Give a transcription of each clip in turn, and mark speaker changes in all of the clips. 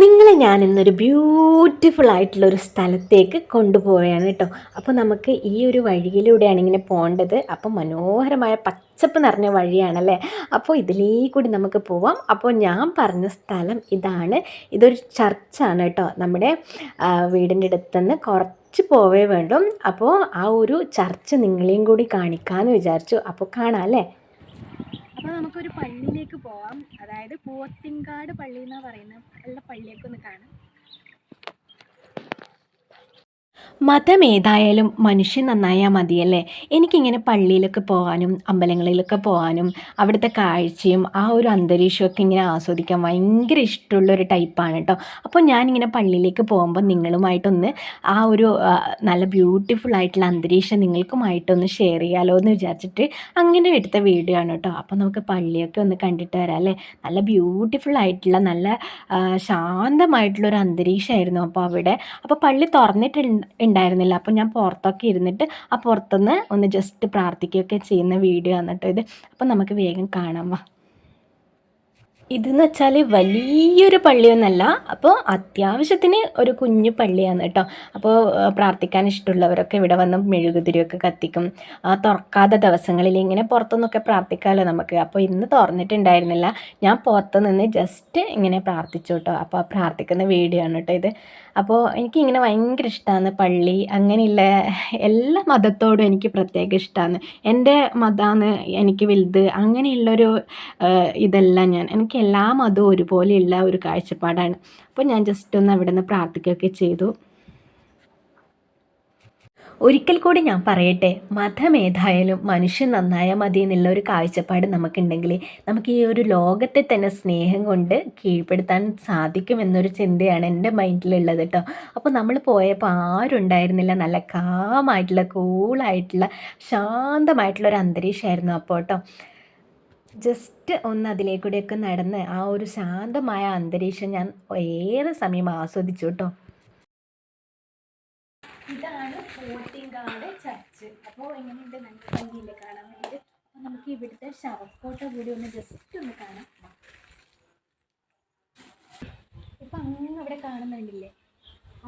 Speaker 1: നിങ്ങളെ ഞാൻ ഇന്നൊരു ബ്യൂട്ടിഫുൾ ആയിട്ടുള്ള ഒരു സ്ഥലത്തേക്ക് കൊണ്ടുപോവുകയാണ് കേട്ടോ. അപ്പോൾ നമുക്ക് ഈ ഒരു വഴിയിലൂടെയാണ് ഇങ്ങനെ പോകേണ്ടത്. അപ്പോൾ മനോഹരമായ പച്ചപ്പ് നിറഞ്ഞ വഴിയാണല്ലേ? അപ്പോൾ ഇതിലേ കൂടി നമുക്ക് പോവാം. അപ്പോൾ ഞാൻ പറഞ്ഞ സ്ഥലം ഇതാണ്. ഇതൊരു ചർച്ചാണ് കേട്ടോ. നമ്മുടെ വീടിന്റെ അടുത്തുനിന്ന് കുറച്ച് പോവേ വേണ്ടും. അപ്പോൾ ആ ഒരു ചർച്ച് നിങ്ങളെയും കൂടി കാണിക്കാമെന്ന് വിചാരിച്ചു. അപ്പോൾ കാണാം അല്ലേ? അപ്പോൾ നമുക്കൊരു പള്ളിയിലേക്ക് പോവാം. അതായത് പോത്തിൻകാട് പള്ളി എന്ന് പറയുന്ന നല്ല പള്ളിയൊക്കെ ഒന്ന് കാണാം. മതം ഏതായാലും മനുഷ്യൻ നന്നായാൽ മതിയല്ലേ? എനിക്കിങ്ങനെ പള്ളിയിലൊക്കെ പോകാനും അമ്പലങ്ങളിലൊക്കെ പോകാനും അവിടുത്തെ കാഴ്ചയും ആ ഒരു അന്തരീക്ഷമൊക്കെ ഇങ്ങനെ ആസ്വദിക്കാൻ ഭയങ്കര ഇഷ്ടമുള്ളൊരു ടൈപ്പാണ് കേട്ടോ അപ്പോൾ ഞാനിങ്ങനെ പള്ളിയിലേക്ക് പോകുമ്പോൾ നിങ്ങളുമായിട്ടൊന്ന് ആ ഒരു നല്ല ബ്യൂട്ടിഫുൾ ആയിട്ടുള്ള അന്തരീക്ഷം നിങ്ങൾക്കുമായിട്ടൊന്ന് ഷെയർ ചെയ്യാലോ എന്ന് വിചാരിച്ചിട്ട് അങ്ങനെ എടുത്ത വീഡിയോ ആണ് കേട്ടോ അപ്പോൾ നമുക്ക് പള്ളിയൊക്കെ ഒന്ന് കണ്ടിട്ട് വരാം അല്ലേ? നല്ല ബ്യൂട്ടിഫുൾ ആയിട്ടുള്ള നല്ല ശാന്തമായിട്ടുള്ളൊരു അന്തരീക്ഷമായിരുന്നു അപ്പോൾ അവിടെ. അപ്പോൾ പള്ളി തുറന്നിട്ട് ഉണ്ടായിരുന്നില്ല. അപ്പോൾ ഞാൻ പുറത്തൊക്കെ ഇരുന്നിട്ട് ആ പുറത്തുനിന്ന് ഒന്ന് ജസ്റ്റ് പ്രാർത്ഥിക്കുകയൊക്കെ ചെയ്യുന്ന വീഡിയോ ആണ് കേട്ടോ ഇത്. അപ്പോൾ നമുക്ക് വേഗം കാണാം. വാ. ഇതെന്ന് വെച്ചാൽ വലിയൊരു പള്ളിയൊന്നല്ല അപ്പോൾ അത്യാവശ്യത്തിന് ഒരു കുഞ്ഞു പള്ളിയാണ് കേട്ടോ. അപ്പോൾ പ്രാർത്ഥിക്കാൻ ഇഷ്ടമുള്ളവരൊക്കെ ഇവിടെ വന്ന് മെഴുകുതിരിയൊക്കെ കത്തിക്കും. ആ തുറക്കാത്ത ദിവസങ്ങളിൽ ഇങ്ങനെ പുറത്തുനിന്നൊക്കെ പ്രാർത്ഥിക്കാമല്ലോ നമുക്ക്. അപ്പോൾ ഇന്ന് തുറന്നിട്ടുണ്ടായിരുന്നില്ല. ഞാൻ പുറത്ത് നിന്ന് ജസ്റ്റ് ഇങ്ങനെ പ്രാർത്ഥിച്ചു കേട്ടോ. അപ്പോൾ പ്രാർത്ഥിക്കുന്ന വീഡിയോ ആണ് കേട്ടോ ഇത്. അപ്പോൾ എനിക്കിങ്ങനെ ഭയങ്കര ഇഷ്ടമാണ് പള്ളി. അങ്ങനെയുള്ള എല്ലാ മതത്തോടും എനിക്ക് പ്രത്യേക ഇഷ്ടമാണ് എന്റെ മതമാണ് എനിക്ക് വലുത് അങ്ങനെയുള്ളൊരു ഇതെല്ലാം ഞാൻ. എനിക്ക് എല്ലാ മതവും ഒരുപോലെയുള്ള ഒരു കാഴ്ചപ്പാടാണ്. അപ്പോൾ ഞാൻ ജസ്റ്റ് ഒന്ന് അവിടെ നിന്ന് പ്രാർത്ഥിക്കുകയൊക്കെ ചെയ്തു. ഒരിക്കൽ കൂടി ഞാൻ പറയട്ടെ മതം ഏതായാലും മനുഷ്യൻ നന്നായാൽ മതി എന്നുള്ള ഒരു കാഴ്ചപ്പാട് നമുക്കുണ്ടെങ്കിൽ നമുക്ക് ഈ ഒരു ലോകത്തെ തന്നെ സ്നേഹം കൊണ്ട് കീഴ്പ്പെടുത്താൻ സാധിക്കും എന്നൊരു ചിന്തയാണ് എന്റെ മൈൻഡിലുള്ളത് കേട്ടോ. അപ്പോൾ നമ്മൾ പോയപ്പോൾ ആരും ഉണ്ടായിരുന്നില്ല നല്ല കാമായിട്ടുള്ള കൂളായിട്ടുള്ള ശാന്തമായിട്ടുള്ള ഒരു അന്തരീക്ഷമായിരുന്നു അപ്പോൾ കേട്ടോ. ജസ്റ്റ് ഒന്ന് അതിലേക്കൂടെയൊക്കെ നടന്ന് ആ ഒരു ശാന്തമായ അന്തരീക്ഷം ഞാൻ ഏറെ സമയം ആസ്വദിച്ചു കേട്ടോ. ഇതാണ് പോട്ടിങ്കാട് ചർച്ച്. അപ്പോൾ എങ്ങനെയുണ്ട്? നല്ല ഭംഗിയില്ല കാണാൻ വേണ്ടിയിട്ട്? അപ്പോൾ നമുക്ക് ഇവിടുത്തെ ശവക്കോട്ട കൂടി ഒന്ന് ജസ്റ്റ് ഒന്ന് കാണാം. ഇപ്പം അങ്ങ് അവിടെ കാണുന്നുണ്ടില്ലേ?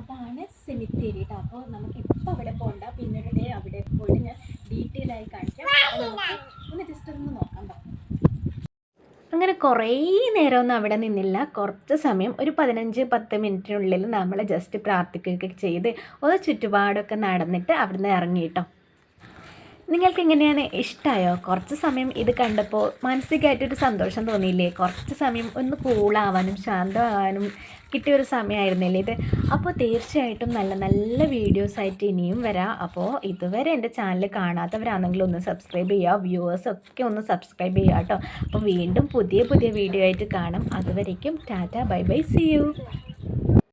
Speaker 1: അതാണ് സെമിത്തേരി കേട്ടോ അപ്പോൾ നമുക്ക് ഇപ്പം അവിടെ പോകണ്ട പിന്നീട് അവിടെ പോയിട്ട് ഞാൻ ഡീറ്റെയിൽ ആയി കാണിക്കാം. ഒന്ന് ജസ്റ്റ് ഒന്ന് നോക്കാം. അങ്ങനെ കുറേ നേരമൊന്നും അവിടെ നിന്നില്ല. കുറച്ച് സമയം ഒരു പതിനഞ്ച് പത്ത് മിനിറ്റിനുള്ളിൽ നമ്മൾ ജസ്റ്റ് പ്രാർത്ഥിക്കുകയൊക്കെ ചെയ്ത് ഒന്ന് ചുറ്റുപാടൊക്കെ നടന്നിട്ട് അവിടുന്ന് ഇറങ്ങി കേട്ടോ നിങ്ങൾക്ക് എങ്ങനെയാണ് ഇഷ്ടമായോ കുറച്ച് സമയം ഇത് കണ്ടപ്പോൾ മാനസികമായിട്ടൊരു സന്തോഷം തോന്നിയില്ലേ? കുറച്ച് സമയം ഒന്ന് കൂളാവാനും ശാന്തമാവാനും കിട്ടിയ ഒരു സമയമായിരുന്നില്ലേ ഇത്? അപ്പോൾ തീർച്ചയായിട്ടും നല്ല നല്ല വീഡിയോസ് ആയിട്ട് ഇനിയും വരാം. അപ്പോൾ ഇതുവരെ എന്റെ ചാനൽ കാണാത്തവരാണെങ്കിൽ ഒന്ന് സബ്സ്ക്രൈബ് ചെയ്യുക. വ്യൂവേഴ്സ് ഒക്കെ ഒന്ന് സബ്സ്ക്രൈബ് ചെയ്യുക കേട്ടോ. അപ്പോൾ വീണ്ടും പുതിയ പുതിയ വീഡിയോ ആയിട്ട് കാണാം. അതുവരേക്കും tata bye bye see you.